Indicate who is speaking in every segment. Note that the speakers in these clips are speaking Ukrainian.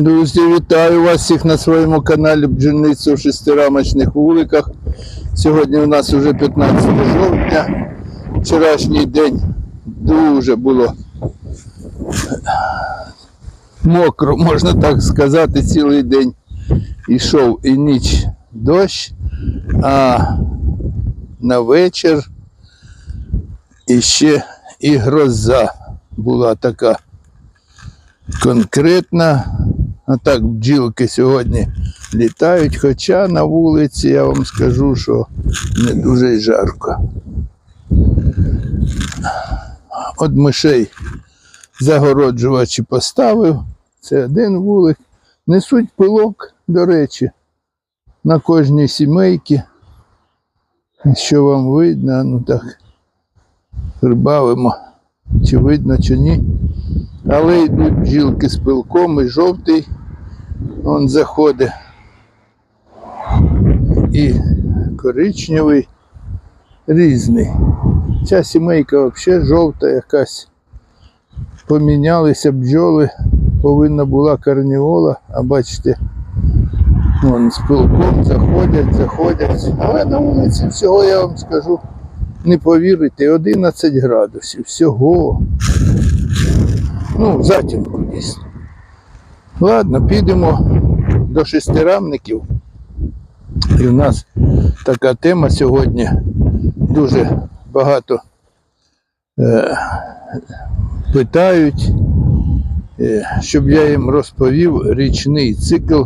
Speaker 1: Друзі, вітаю вас всіх на своєму каналі Бджільництво в шестирамочних вуликах. Сьогодні у нас вже 15 жовтня. Вчорашній день дуже було мокро, можна так сказати, цілий день ішов і ніч дощ, а на вечір іще і гроза була така конкретна. А так бджілки сьогодні літають, хоча на вулиці я вам скажу, що не дуже жарко. От мишей загороджувачі поставив. Це один вулик. Несуть пилок, до речі, на кожній сімейці. Що вам видно, ну так прибавимо, чи видно, чи ні. Але йдуть бджілки з пилком і жовтий. Он заходить. І коричневий різний. Ця сімейка взагалі жовта якась. Помінялися бджоли, повинна була карніола, а бачите, вон з пилком заходять, заходять. Але на вулиці всього я вам скажу, не повірите, 11 градусів. Всього. Ну, затінку дійсно. Ладно, підемо до шестирамників. І в нас така тема сьогодні. Дуже багато е, питають, е, щоб я їм розповів річний цикл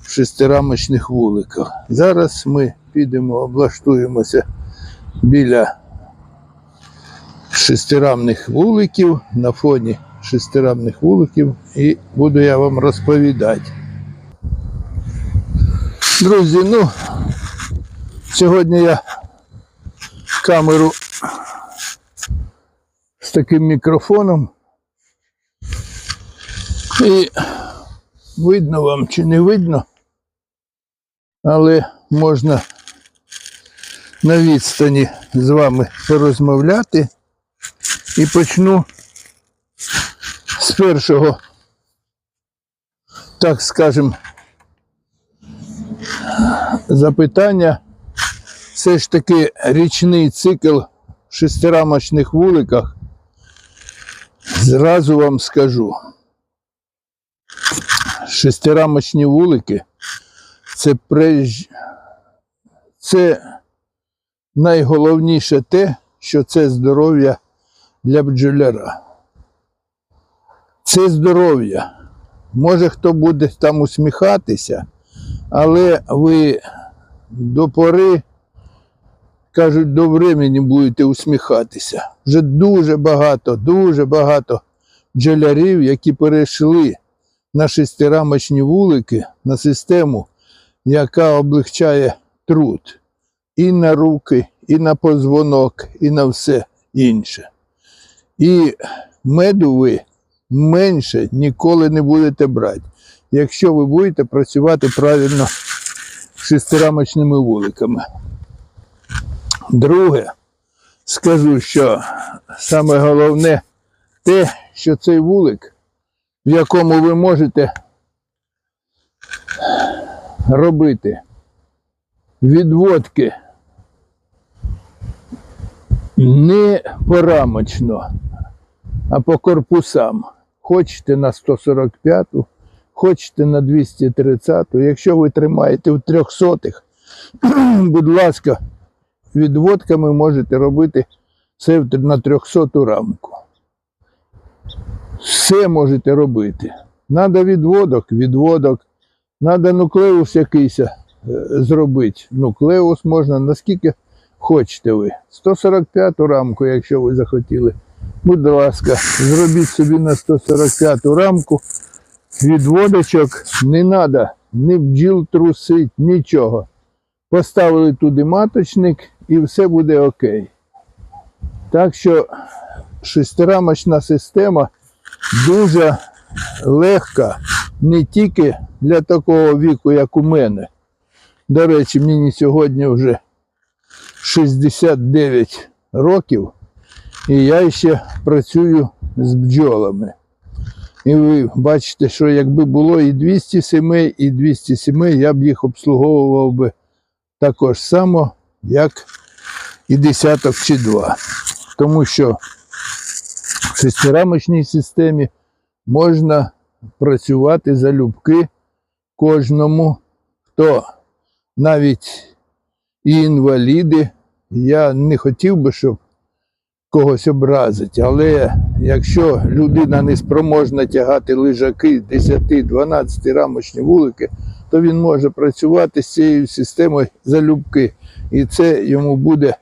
Speaker 1: в шестирамочних вуликах. Зараз ми підемо, облаштуємося біля шестирамних вуликів на фоні шестирамних вуликів і буду я вам розповідати. Друзі, ну сьогодні я камеру з таким мікрофоном. І видно вам чи не видно, але можна на відстані з вами порозмовляти і почну з першого, так скажем, запитання. Все ж таки річний цикл в шестирамочних вуликах. Зразу вам скажу. Шестирамочні вулики це преж... це найголовніше те, що це здоров'я для бджоляра це здоров'я. Може хто буде там усміхатися, але ви до пори, кажуть, до времени будете усміхатися. Вже дуже багато, дуже багато бджолярів, які перейшли на шестирамочні вулики, на систему, яка облегчає труд і на руки, і на позвонок, і на все інше. І меду ви менше ніколи не будете брати, якщо ви будете працювати правильно шестирамочними вуликами. Друге, скажу, що саме головне те, що цей вулик, в якому ви можете робити відводки не порамочно, а по корпусам. Хочете на 145-ту, хочете на 230-ту. Якщо ви тримаєте в 300 будь ласка, відводками можете робити все на 300-ту рамку. Все можете робити. Надо відводок, відводок. Надо нуклеус якийсь е, зробити. Нуклеус можна наскільки хочете ви. 145-ту рамку, якщо ви захотіли. Будь ласка, зробіть собі на 145-ту рамку. Відводочок не треба, ні бджіл трусить, нічого. Поставили туди маточник і все буде окей. Так що шестирамочна система дуже легка не тільки для такого віку, як у мене. До речі, мені сьогодні вже 69 років, і я ще працюю з бджолами. І ви бачите, що якби було і 200 сімей, і 200 сімей, я б їх обслуговував би також само, як і десяток чи два. Тому що в шестирамочній системі можна працювати залюбки кожному, хто навіть і інваліди. Я не хотів би, щоб когось образити, але якщо людина не спроможна тягати лежаки 10-12 рамочні вулики, то він може працювати з цією системою залюбки. І це йому буде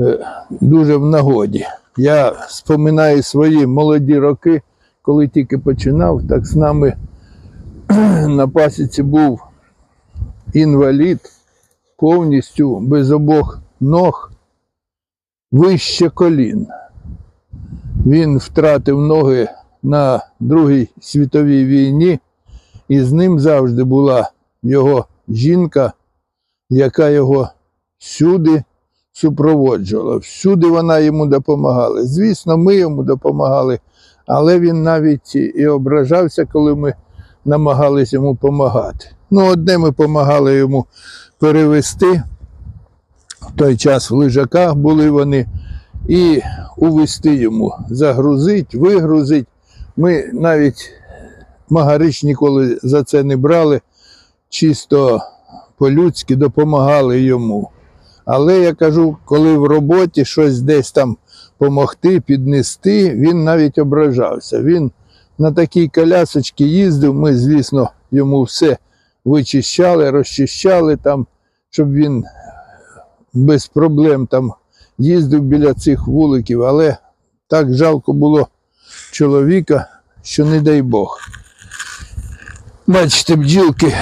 Speaker 1: е, дуже в нагоді. Я споминаю свої молоді роки, коли тільки починав, так з нами на пасіці був інвалід повністю без обох ног вище колін. Він втратив ноги на Другій світовій війні, і з ним завжди була його жінка, яка його всюди супроводжувала. Всюди вона йому допомагала. Звісно, ми йому допомагали, але він навіть і ображався, коли ми намагалися йому допомагати. Ну, одне ми допомагали йому перевести. В той час в лежаках були вони, і увести йому, загрузить, вигрузить. Ми навіть магарич ніколи за це не брали, чисто по-людськи допомагали йому. Але я кажу, коли в роботі щось десь там помогти, піднести, він навіть ображався. Він на такій колясочці їздив, ми, звісно, йому все вичищали, розчищали там, щоб він без проблем там їздив біля цих вуликів, але так жалко було чоловіка, що не дай Бог. Бачите, бджілки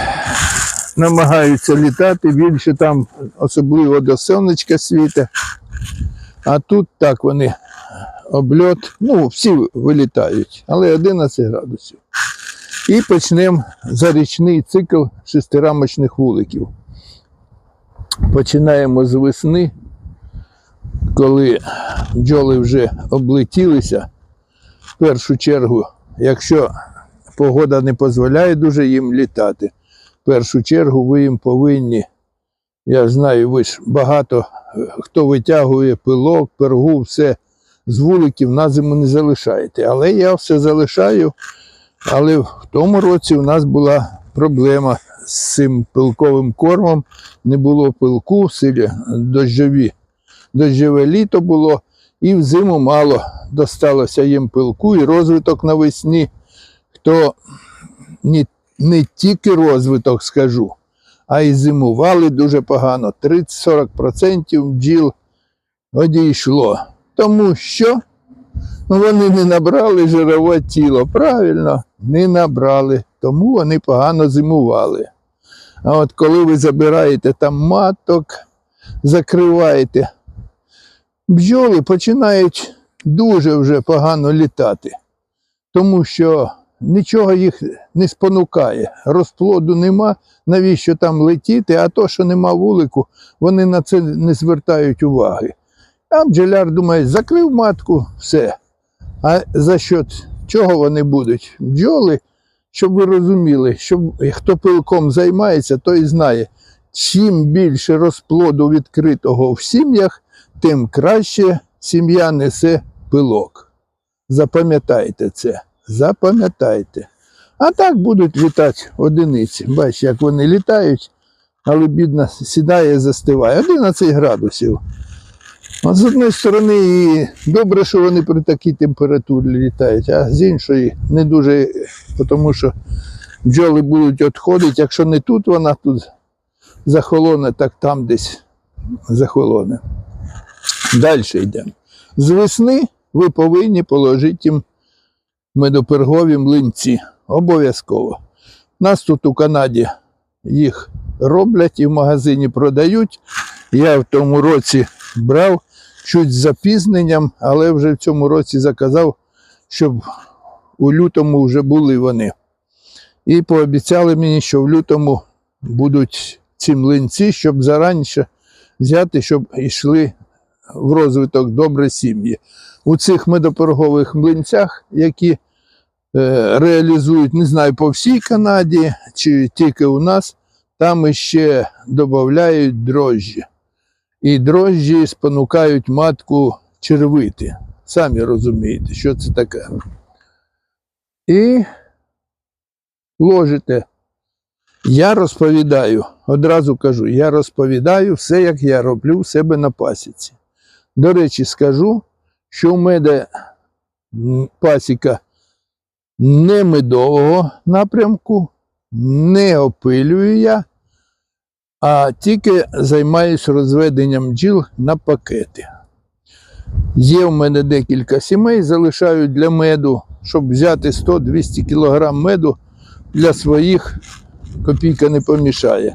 Speaker 1: намагаються літати, більше там, особливо до сонечка світа. А тут так вони обльот, ну, всі вилітають, але 11 градусів. І почнемо зарічний цикл шестирамочних вуликів. Починаємо з весни, коли бджоли вже облетілися. В першу чергу, якщо погода не дозволяє дуже їм літати, в першу чергу ви їм повинні, я знаю, ви ж багато е, хто витягує пилок, пергу, все з вуликів на зиму не залишаєте. Але я все залишаю. Але в тому році у нас була проблема з цим пилковим кормом. Не було пилку, силі дощові. Дощове літо було, і взиму мало досталося їм пилку і розвиток навесні. Хто не, не тільки розвиток скажу, а й зимували дуже погано. 30-40% бджіл одійшло. Тому що вони не набрали жирове тіло. Правильно, не набрали, тому вони погано зимували. А от коли ви забираєте там маток, закриваєте, бджоли починають дуже вже погано літати, тому що нічого їх не спонукає. Розплоду нема, навіщо там летіти, а то, що нема вулику, вони на це не звертають уваги. А бджоляр думає, закрив матку, все. А за що чого вони будуть? Бджоли, щоб ви розуміли, що хто пилком займається, той знає, чим більше розплоду відкритого в сім'ях, тим краще сім'я несе пилок. Запам'ятайте це. Запам'ятайте. А так будуть літати одиниці. Бачиш, як вони літають, але бідна сідає застиває. 11 градусів. А з однієї сторони, і добре, що вони при такій температурі літають, а з іншої не дуже, тому що бджоли будуть відходити. Якщо не тут вона тут захолоне, так там десь захолоне. Далі йдемо. З весни ви повинні положити їм медопергові млинці. Обов'язково. Нас тут у Канаді їх роблять і в магазині продають. Я в тому році брав чуть з запізненням, але вже в цьому році заказав, щоб у лютому вже були вони. І пообіцяли мені, що в лютому будуть ці млинці, щоб зараніше взяти, щоб йшли в розвиток добре сім'ї. У цих медопергових млинцях, які е, реалізують, не знаю, по всій Канаді чи тільки у нас, там ще додають дрожжі. І дрожжі спонукають матку червити. Самі розумієте, що це таке. І ложите. Я розповідаю, одразу кажу, я розповідаю все, як я роблю в себе на пасіці. До речі, скажу, що в мене пасіка не медового напрямку, не опилюю я, а тільки займаюся розведенням бджіл на пакети. Є в мене декілька сімей, залишаю для меду, щоб взяти 100-200 кг меду для своїх копійка не помішає.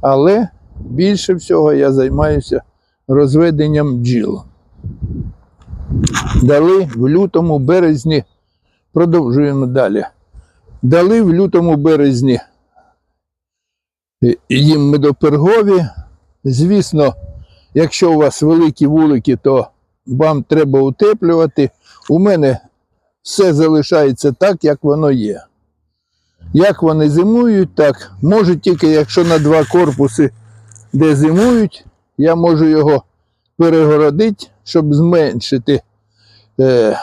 Speaker 1: Але більше всього я займаюся розведенням бджіл. Дали в лютому березні, продовжуємо далі. Дали в лютому березні їм медопергові. Звісно, якщо у вас великі вулики, то вам треба утеплювати. У мене все залишається так, як воно є. Як вони зимують, так. Може тільки якщо на два корпуси, де зимують, я можу його перегородити, щоб зменшити е,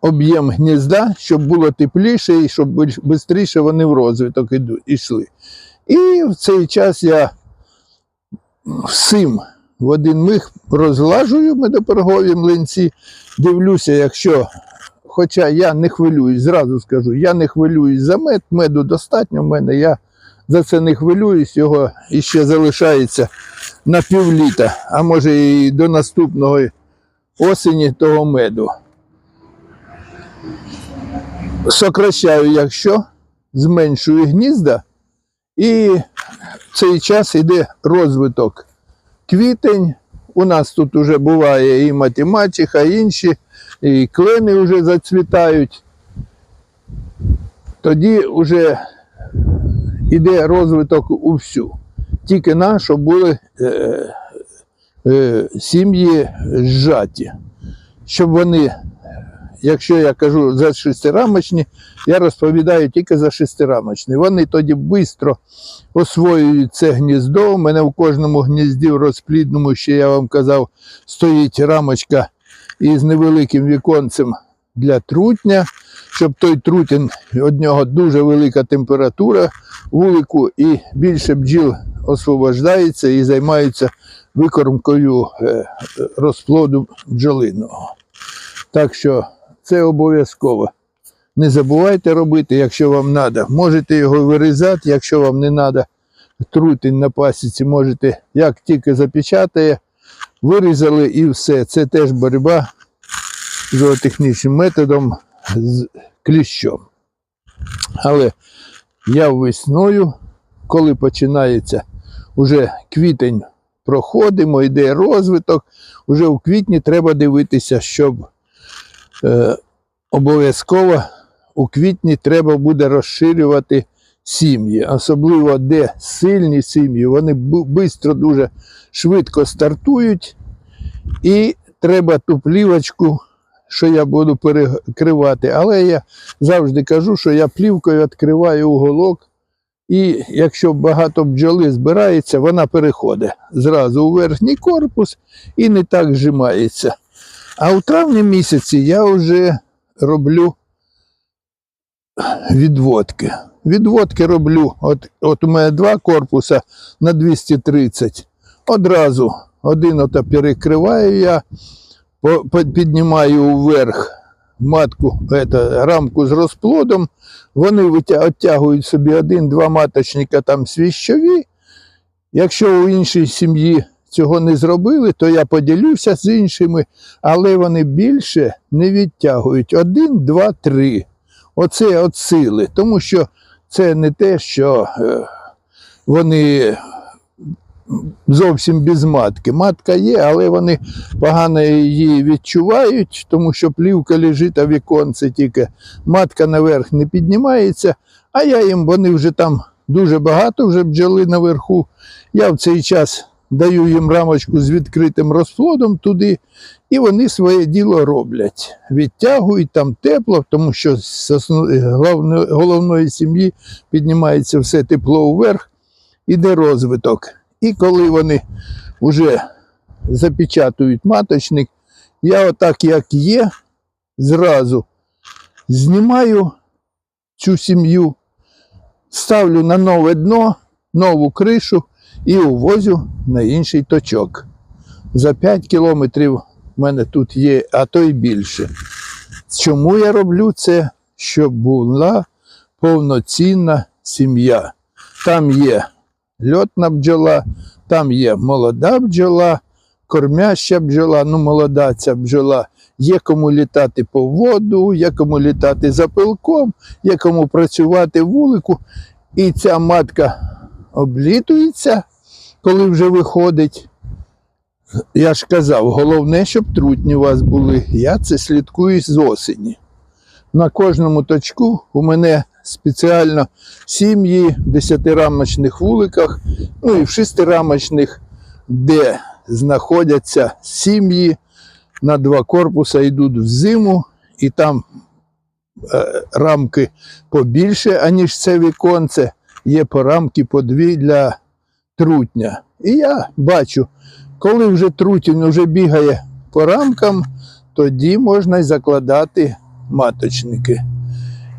Speaker 1: об'єм гнізда, щоб було тепліше і щоб швидше вони в розвиток йшли. І в цей час я всім в один миг розлажую медопергові млинці, дивлюся, якщо Хоча я не хвилююсь, зразу скажу, я не хвилююсь за мед, меду достатньо в мене, я за це не хвилююсь, його іще залишається на півліта, а може і до наступного осені того меду. Сокращаю, якщо зменшую гнізда, і в цей час йде розвиток. Квітень, у нас тут вже буває і математика, і інші і клени вже зацвітають, тоді вже йде розвиток у всю. Тільки на, щоб були е, е, сім'ї зжаті. Щоб вони, якщо я кажу за шестирамочні, я розповідаю тільки за шестирамочні. Вони тоді швидко освоюють це гніздо. У мене в кожному гнізді в розплідному, ще я вам казав, стоїть рамочка із невеликим віконцем для трутня, щоб той трутень, від нього дуже велика температура вулику і більше бджіл освобождається і займаються викормкою е, розплоду бджолиного. Так що це обов'язково. Не забувайте робити, якщо вам треба. Можете його вирізати, якщо вам не треба трутень на пасіці, можете, як тільки запечатає, вирізали і все. Це теж боротьба зоотехнічним методом з кліщом. Але я весною, коли починається уже квітень, проходимо, йде розвиток, уже у квітні треба дивитися, щоб е, обов'язково у квітні треба буде розширювати сім'ї, особливо де сильні сім'ї, вони швидко, дуже швидко стартують, і треба ту плівочку, що я буду перекривати. Але я завжди кажу, що я плівкою відкриваю уголок, і якщо багато бджоли збирається, вона переходить зразу у верхній корпус і не так зжимається. А у травні місяці я вже роблю відводки. Відводки роблю. От, от у мене два корпуса на 230. Одразу один ото перекриваю я, піднімаю вверх матку, это, рамку з розплодом. Вони оттягують собі один-два маточника там свіщові. Якщо у іншій сім'ї цього не зробили, то я поділюся з іншими, але вони більше не відтягують. Один, два, три. Оце от сили. Тому що це не те, що е, вони зовсім без матки. Матка є, але вони погано її відчувають, тому що плівка лежить, а віконце тільки матка наверх не піднімається, а я їм, вони вже там дуже багато вже бджоли наверху. Я в цей час даю їм рамочку з відкритим розплодом туди, і вони своє діло роблять. Відтягують там тепло, тому що з головної сім'ї піднімається все тепло вверх, іде розвиток. І коли вони вже запечатують маточник, я отак, як є, зразу знімаю цю сім'ю, ставлю на нове дно, нову кришу і увозю на інший точок. За 5 кілометрів в мене тут є, а то й більше. Чому я роблю це? Щоб була повноцінна сім'я. Там є льотна бджола, там є молода бджола, кормяща бджола, ну молода ця бджола. Є кому літати по воду, є кому літати за пилком, є кому працювати вулику. І ця матка облітується, коли вже виходить. Я ж казав, головне, щоб трутні у вас були. Я це слідкую з осені. На кожному точку у мене спеціально сім'ї в десятирамочних вуликах, ну і в шестирамочних, де знаходяться сім'ї на два корпуса йдуть в зиму, і там е, рамки побільше, аніж це віконце. Є по рамки по дві для трутня. І я бачу, коли вже трутень вже бігає по рамкам, тоді можна й закладати маточники.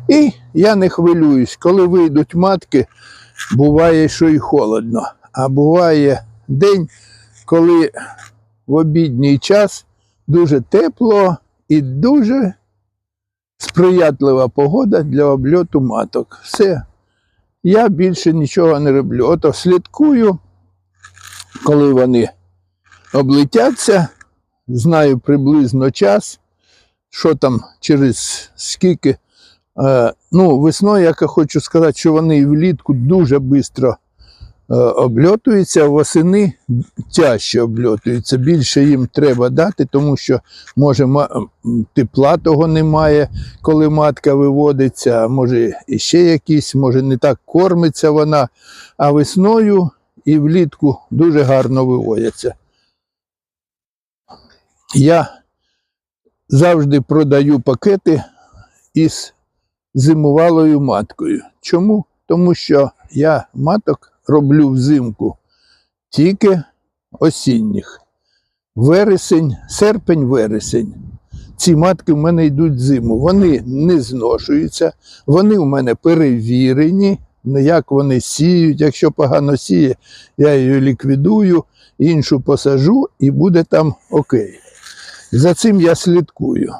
Speaker 1: І я не хвилююсь, коли вийдуть матки, буває, що й холодно. А буває день, коли в обідній час дуже тепло і дуже сприятлива погода для обльоту маток. Все. Я більше нічого не роблю. Ото слідкую, коли вони облетяться, знаю приблизно час, що там через скільки. Е, ну, весною я хочу сказати, що вони влітку дуже швидко обльотуються, восени тяжче обльотуються. Більше їм треба дати, тому що може тепла того немає, коли матка виводиться, може іще якісь, може не так кормиться вона, а весною і влітку дуже гарно виводяться. Я завжди продаю пакети із зимувалою маткою. Чому? Тому що я маток роблю взимку тільки осінніх. Вересень, серпень, вересень. Ці матки в мене йдуть зиму. Вони не зношуються, вони в мене перевірені, ну, як вони сіють. Якщо погано сіє, я її ліквідую, іншу посажу і буде там окей. За цим я слідкую.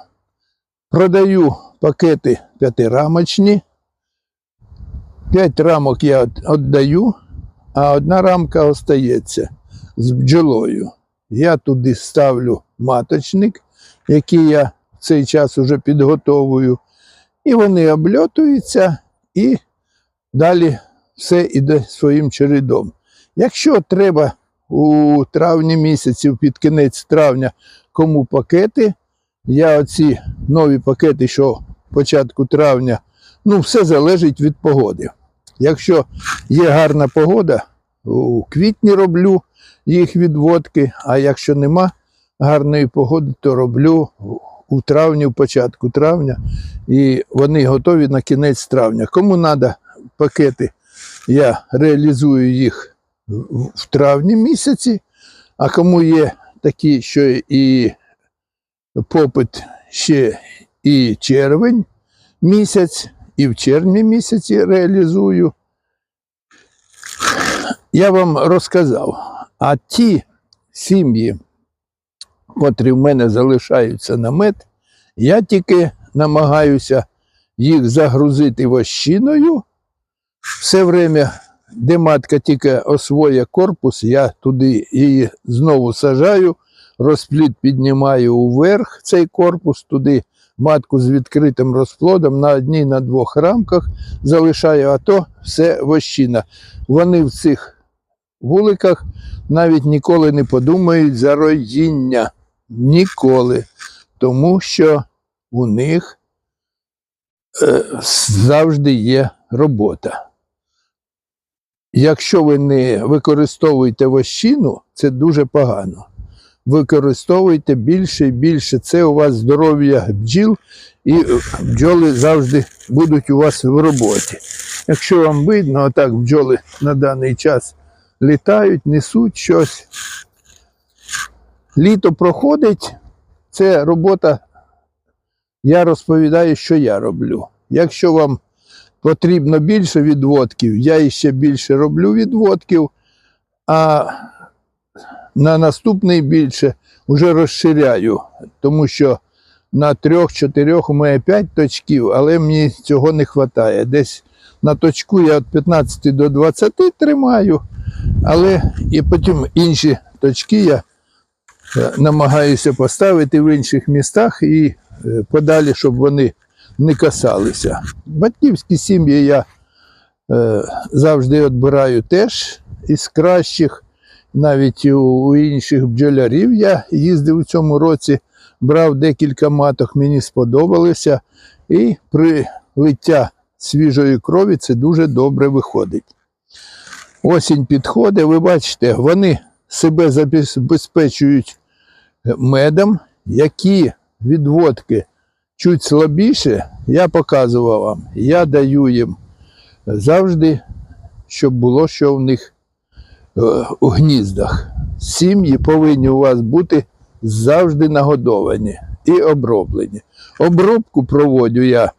Speaker 1: Продаю пакети п'ятирамочні. П'ять рамок я віддаю, а одна рамка остається з бджолою. Я туди ставлю маточник, який я в цей час вже підготовую, і вони обльотуються, і далі все йде своїм чередом. Якщо треба у травні місяці, під кінець травня, кому пакети, я оці нові пакети, що початку травня, ну, все залежить від погоди. Якщо є гарна погода, у квітні роблю їх відводки, а якщо нема гарної погоди, то роблю у травні, в початку травня, і вони готові на кінець травня. Кому треба пакети, я реалізую їх в травні місяці, а кому є такі, що і попит ще і червень місяць, і в червні місяці реалізую. Я вам розказав, а ті сім'ї, котрі в мене залишаються на мед, я тільки намагаюся їх загрузити вощиною. Все время, де матка тільки освоє корпус, я туди її знову сажаю, розплід піднімаю уверх цей корпус, туди матку з відкритим розплодом на одній, на двох рамках залишаю, а то все вощина. Вони в цих вуликах навіть ніколи не подумають за роїння. Ніколи. Тому що у них е, завжди є робота. Якщо ви не використовуєте вощину, це дуже погано. Використовуйте більше і більше. Це у вас здоров'я бджіл, і бджоли завжди будуть у вас в роботі. Якщо вам видно, отак бджоли на даний час літають, несуть щось. Літо проходить, це робота. Я розповідаю, що я роблю. Якщо вам потрібно більше відводків, я іще більше роблю відводків, а на наступний більше вже розширяю, тому що на трьох-чотирьох у мене 5 точків, але мені цього не вистачає. Десь на точку я від 15 до 20 тримаю, але і потім інші точки я е, намагаюся поставити в інших містах і е, подалі, щоб вони не касалися. Батьківські сім'ї я е, завжди відбираю теж із кращих. Навіть у, інших бджолярів я їздив у цьому році, брав декілька маток, мені сподобалося. І при лиття свіжої крові це дуже добре виходить. Осінь підходить, ви бачите, вони себе забезпечують медом, які відводки чуть слабіше, я показував вам. Я даю їм завжди, щоб було що в них у гніздах. Сім'ї повинні у вас бути завжди нагодовані і оброблені. Обробку проводжу я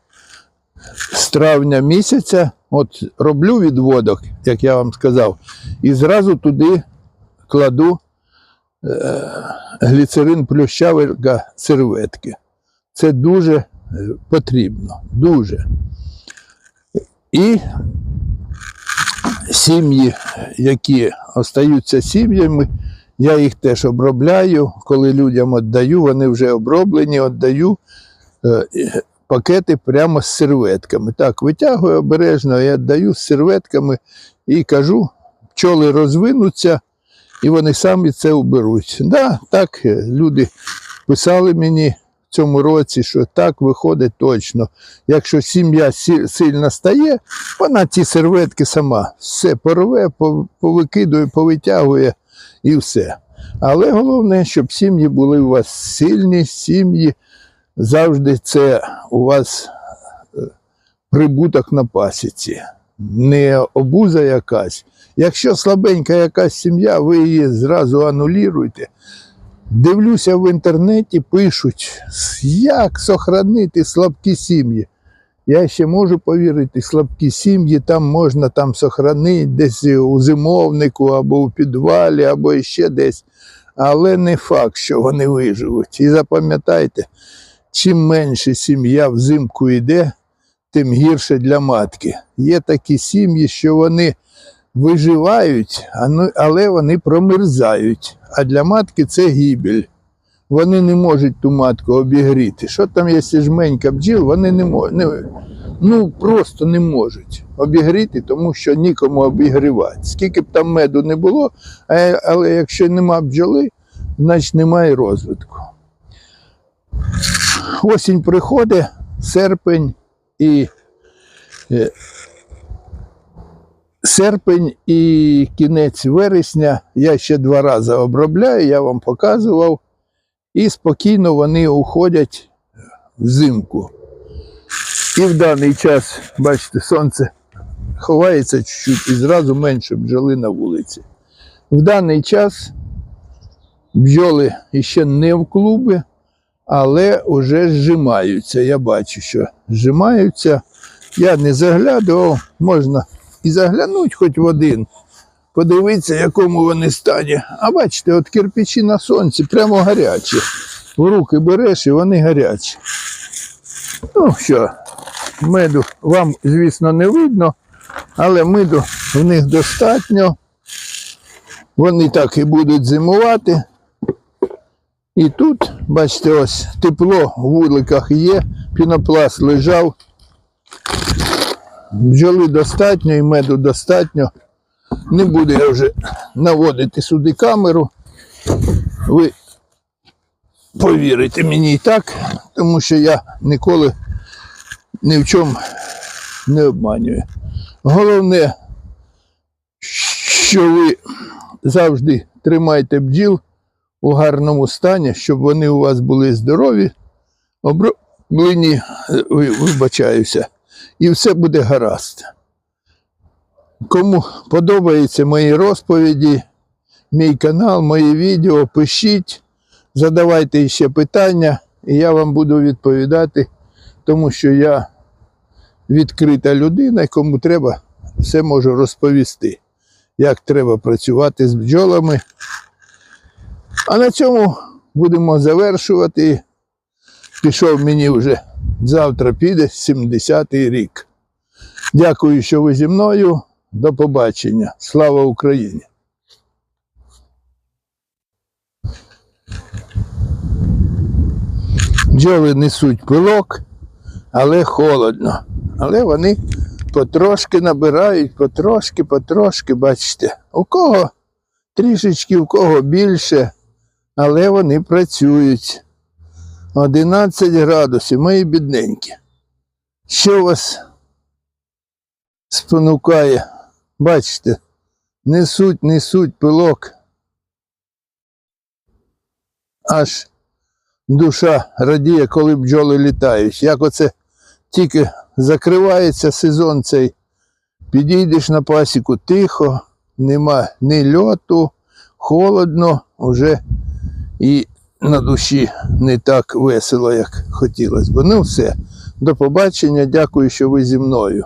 Speaker 1: з травня місяця, от роблю відводок, як я вам сказав, і зразу туди кладу е, гліцерин плющавика серветки. Це дуже е, потрібно, дуже. І сім'ї, які остаються сім'ями, я їх теж обробляю. Коли людям віддаю, вони вже оброблені, віддаю е, пакети прямо з серветками. Так, витягую обережно, я віддаю з серветками і кажу, пчоли розвинуться, і вони самі це уберуть. Да, так, е, люди писали мені цьому році, що так виходить точно. Якщо сім'я сі- сильно стає, вона ці серветки сама все порве, повикидує, повитягує і все. Але головне, щоб сім'ї були у вас сильні, сім'ї завжди це у вас е, прибуток на пасіці, не обуза якась. Якщо слабенька якась сім'я, ви її зразу анулюєте. Дивлюся в інтернеті, пишуть, як сохранити слабкі сім'ї. Я ще можу повірити, слабкі сім'ї там можна там сохранити десь у зимовнику, або у підвалі, або ще десь. Але не факт, що вони виживуть. І запам'ятайте, чим менше сім'я взимку йде, тим гірше для матки. Є такі сім'ї, що вони виживають, ну- але вони промерзають. А для матки це гибель. Вони не можуть ту матку обігріти. Що там, якщо жменька бджіл, вони не можуть. Ну просто не можуть обігріти, тому що нікому обігрівати. Скільки б там меду не було, але якщо нема бджоли, значить немає розвитку. Осінь приходить, серпень і е, серпень і кінець вересня я ще два рази обробляю, я вам показував, і спокійно вони уходять взимку. І в даний час, бачите, сонце ховається чуть-чуть і зразу менше бджоли на вулиці. В даний час бджоли ще не в клуби, але вже зжимаються. Я бачу, що зжимаються. Я не заглядував, можна і заглянути хоч в один, подивитися, якому вони стані. А бачите, от кирпичі на сонці прямо гарячі. В руки береш і вони гарячі. Ну що, меду вам, звісно, не видно, але меду в них достатньо. Вони так і будуть зимувати. І тут, бачите, ось тепло в вуликах є, пінопласт лежав. Бджоли достатньо і меду достатньо. Не буду я вже наводити сюди камеру. Ви повірите мені і так, тому що я ніколи ні в чому не обманюю. Головне, що ви завжди тримайте бджіл у гарному стані, щоб вони у вас були здорові, оброблені, е, вибачаюся, і все буде гаразд. Кому подобаються мої розповіді, мій канал, мої відео, пишіть, задавайте ще питання, і я вам буду відповідати, тому що я відкрита людина, кому треба, все можу розповісти, як треба працювати з бджолами. А на цьому будемо завершувати. Пішов мені вже завтра піде 70-й рік. Дякую, що ви зі мною. До побачення. Слава Україні! Бджоли несуть пилок, але холодно. Але вони потрошки набирають, потрошки, потрошки, бачите. У кого трішечки, у кого більше, але вони працюють. 11 градусів, мої бідненькі. Що вас спонукає? Бачите, несуть, несуть пилок. Аж душа радіє, коли бджоли літають. Як оце тільки закривається сезон цей, підійдеш на пасіку тихо, нема ні льоту, холодно, вже і на душі не так весело, як хотілося б. Ну все, до побачення, дякую, що ви зі мною.